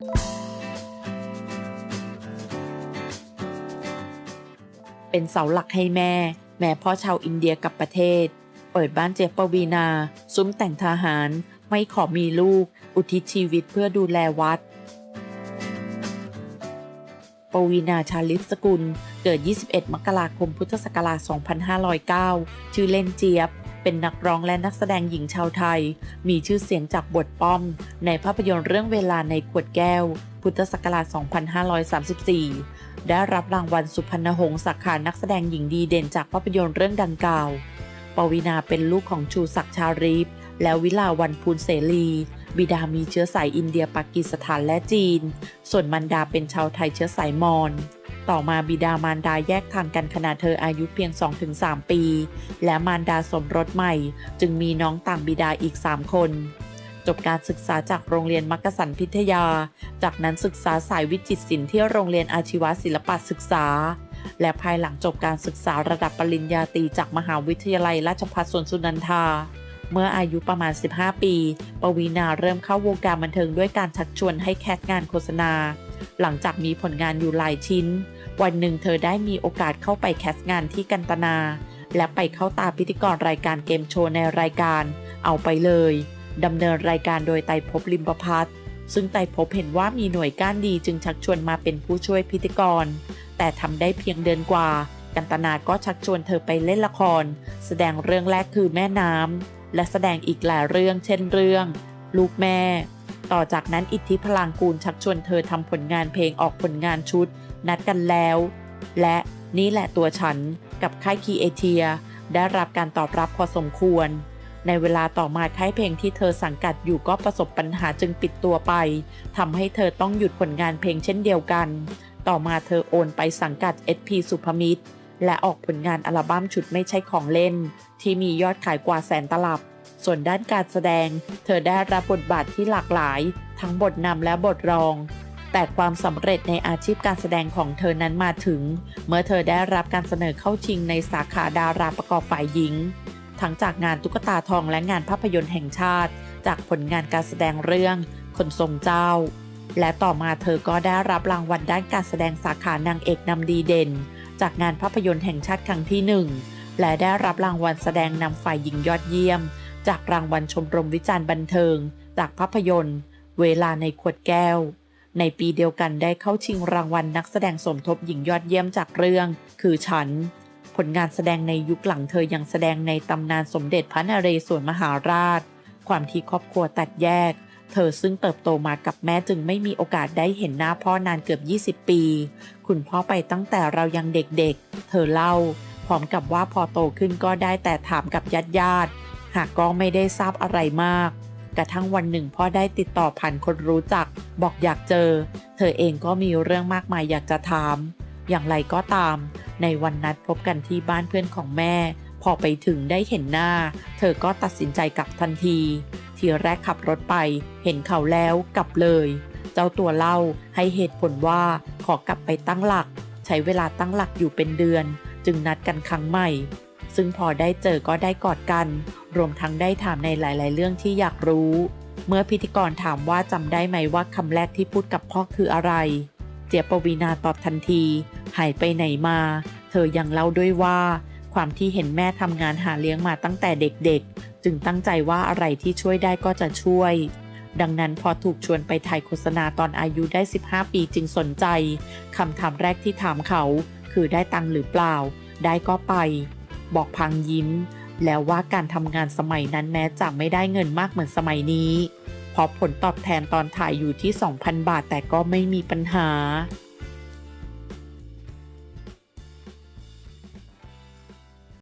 เป็นเสาหลักให้แม่ แม่พ่อชาวอินเดียกับประเทศ เปิดบ้านเจยบปวีนา ซุ้มแต่งทหาร ไม่ขอมีลูก อุทิศชีวิตเพื่อดูแลวัด ปวีนาชาลิสกุล เกิด 21 มกราคม พุทธศักราช 2509 ชื่อเล่นเจี๊ยบ เป็นนักร้องและนักแสดงหญิงชาวไทย มีชื่อเสียงจากบทป้อม ในภาพยนตร์เรื่องเวลาในขวดแก้ว พุทธศักราช 2534 ได้รับรางวัลสุพรรณหงส์สาขานักแสดงหญิงดีเด่นจากภาพยนตร์เรื่องดังกล่าว ปวีนาเป็นลูกของชูศักดิ์ชารีฟและวิลาวันพูนเสรี บิดามีเชื้อสายอินเดียปากีสถานและจีน ส่วนมารดาเป็นชาวไทยเชื้อสายมอญ ต่อมาบิดามารดาแยกทางกันขณะเธออายุเพียง 2-3 ปี และมารดาสมรสใหม่ จึงมีน้องต่างบิดาอีก 3 คน จบการศึกษาจากโรงเรียนมักกะสันพิทยา จากนั้นศึกษาสายวิจิตรศิลป์ที่โรงเรียนอาชีวศิลปศึกษา และภายหลังจบการศึกษาระดับปริญญาตรีจากมหาวิทยาลัยราชภัฏสวนสุนันทาเมื่ออายุประมาณ 15 ปี ปวีนาเริ่มเข้าวงการบันเทิงด้วยการชักชวนให้แคสงานโฆษณา หลังจากมีผลงานอยู่หลายชิ้น วันหนึ่งเธอได้มีโอกาสเข้าไปแคสงานที่กันตนา และไปเข้าตาพิธีกรรายการเกมโชว์ในรายการ เอาไปเลยดำเนินรายการโดยไตรภพลิมประพัฒซึ่งไตรภพเห็นว่ามีหน่วยก้านดีจึงชักชวนมาเป็นผู้ช่วยพิธีกร แต่ทำได้เพียงเดือนกว่า กันตนาก็ชักชวนเธอไปเล่นละคร แสดงเรื่องแรกคือแม่น้ำและแสดงอีกหลายเรื่องเช่นเรื่อง ลูกแม่ ต่อจากนั้นอิทธิพลังกูลชักชวนเธอทำผลงานเพลงออกผลงานชุด นัดกันแล้ว และนี่แหละตัวฉันกับค่ายคีเอเทีย ได้รับการตอบรับพอสมควร ในเวลาต่อมาค่ายเพลงที่เธอสังกัดอยู่ก็ประสบปัญหาจึงปิดตัวไปทำให้เธอต้องหยุดผลงานเพลงเช่นเดียวกัน ต่อมาเธอโอนไปสังกัด SP สุภมิตร และออกผลงานอัลบั้มชุดไม่ใช่ของเล่น ที่มียอดขายกว่าแสนตลับ ส่วนด้านการแสดง เธอได้รับบทบาทที่หลากหลาย ทั้งบทนำและบทรอง แต่ความสำเร็จในอาชีพการแสดงของเธอนั้นมาถึง เมื่อเธอได้รับการเสนอเข้าชิงในสาขาดาราประกอบฝ่ายหญิง ทั้งจากงานตุ๊กตาทองและงานภาพยนตร์แห่งชาติ จากผลงานการแสดงเรื่อง คนทรงเจ้า และต่อมาเธอก็ได้รับรางวัลด้านการแสดงสาขานางเอกนำดีเด่น จากงานภาพยนตร์แห่งชาติครั้งที่หนึ่งและได้รับรางวัลแสดงนำฝ่ายหญิงยอดเยี่ยม จากรางวัลชมรมวิจารณ์บันเทิง จากภาพยนตร์ เวลาในขวดแก้ว ในปีเดียวกันได้เข้าชิงรางวัลนักแสดงสมทบหญิงยอดเยี่ยมจากเรื่อง คือฉัน ผลงานแสดงในยุคหลังเธอยังแสดงในตำนานสมเด็จพระนเรศวรมหาราช ความที่ครอบครัวแตกแยก เธอซึ่งเติบโตมากับแม่จึงไม่มีโอกาสได้เห็นหน้าพ่อนานเกือบ 20 ปี คุณพ่อไปตั้งแต่เรายังเด็กๆเธอเล่า พร้อมกับว่าพอโตขึ้นก็ได้แต่ถามกับญาติญาติ หากก็ไม่ได้ทราบอะไรมาก กระทั่งวันหนึ่งพ่อได้ติดต่อผ่านคนรู้จัก บอกอยากเจอ เธอเองก็มีเรื่องมากมายอยากจะถาม อย่างไรก็ตาม ในวันนัดพบกันที่บ้านเพื่อนของแม่ พอไปถึงได้เห็นหน้า เธอก็ตัดสินใจกลับทันที ทีแรกขับรถไป เห็นเขาแล้วกลับเลย เจ้าตัวเล่าให้เหตุผลว่าขอกลับไปตั้งหลัก ใช้เวลาตั้งหลักอยู่เป็นเดือน จึงนัดกันครั้งใหม่ ซึ่งพอได้เจอก็ได้กอดกัน รวมทั้งได้ถามในหลาย ๆ เรื่องที่อยากรู้ เมื่อพิธีกรถามว่าจำได้ไหมว่าคำแรกที่พูดกับพ่อคืออะไร เจียปวีนาตอบทันที หายไปไหนมา เธอยังเล่าด้วยว่า ความที่เห็นแม่ทำงานหาเลี้ยงมาตั้งแต่เด็ก ๆ จึงตั้งใจว่าอะไรที่ช่วยได้ก็จะช่วยดังนั้นพอถูกชวนไปถ่ายโฆษณาตอนอายุได้ 15 ปีจึงสนใจ คำถามแรกที่ถามเขา คือได้ตังหรือเปล่า ได้ก็ไป บอกพังยิ้ม แล้วว่าการทำงานสมัยนั้นแม้จะไม่ได้เงินมากเหมือนสมัยนี้ เพราะผลตอบแทนตอนถ่ายอยู่ที่ 2,000 บาทแต่ก็ไม่มีปัญหา